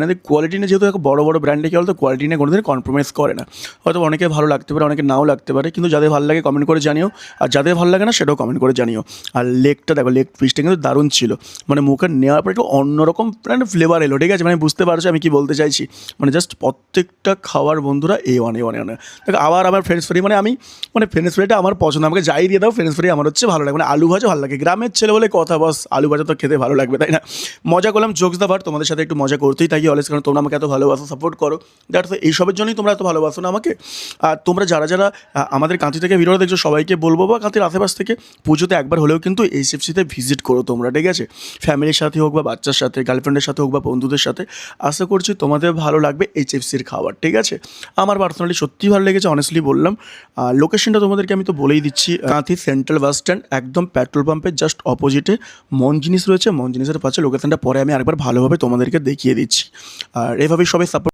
আপনাদের কোয়ালিটি নিয়ে যেহেতু বড় বড় ব্র্যান্ডে কী বলতো কোয়ালিটি নিয়ে কোনোদিন কম্প্রোমাইজ করে না। হয়তো অনেকে ভালো লাগতে পারে অনেকে নাও লাগতে পারে, কিন্তু যাদের ভালো লাগে কমেন্ট করে জানিও, আর যাদের ভালো লাগে না সেটাও কমেন্ট করে জানিও। আর লেগটা দেখো লেগ পিসটা কিন্তু দারুণ ছিল। মানে মুখে নেওয়ার পর একটু অন্যরকম মানে ফ্লেভার এলো, ঠিক আছে? মানে বুঝতে পারছ আমি কি বলতে চাইছি? মানে জাস্ট প্রত্যেকটা খাওয়ার বন্ধুরা A one A one A one দেখো, আবার আমার ফ্রেন্ডস ফ্রি মানে আমি মানে ফ্রেন্ডস ফ্রিটা আমার পছন্দ, আমাকে যাই দিয়ে দাও ফ্রেন্ডস ফ্রি আমার হচ্ছে ভালো লাগে। মানে আলু ভাজা ভালো লাগে। গ্রামের ছেলে বলে কথা বস, আলু ভাজা তো খেতে ভালো লাগবে, তাই না? মজা করলাম জোকস দাবার তোমাদের সাথে একটু মজা করতেই থাকি। অলস কারণ তোমরা আমাকে এত ভালোবাসো সাপোর্ট করো। দ্যাটস এইসবের জন্যই তোমরা এত ভালোবাসো না আমাকে। আর তোমরা যারা যারা আমাদের কাঁথি থেকে ভিডিওটা দেখছ, সবাইকে বলব, বা কাঁথির আশেপাশ থেকে পুজোতে একবার হলেও কিন্তু এইচএফসিতে ভিজিট করো তোমরা, ঠিক আছে? ফ্যামিলির সাথে হোক বা বাচ্চার সাথে গার্লফ্রেন্ডের সাথে হোক বা বন্ধুদের সাথে, আশা করছি তোমাদের ভালো লাগবে এইচএফসির খাবার, ঠিক আছে? আমার পার্সোনালি সত্যি ভালো লেগেছে অনেস্টলি বললাম। লোকেশনটা তোমাদেরকে আমি তো বলেই দিচ্ছি কাঁথি সেন্ট্রাল বাস স্ট্যান্ড একদম পেট্রোল পাম্পের জাস্ট অপোজিটে মন জিনিস রয়েছে, মন জিনিসের পাশে লোকেশনটা পরে আমি আরেকবার ভালোভাবে তোমাদেরকে দেখিয়ে দিচ্ছি। আর এভাবেই সবাই সাপোর্ট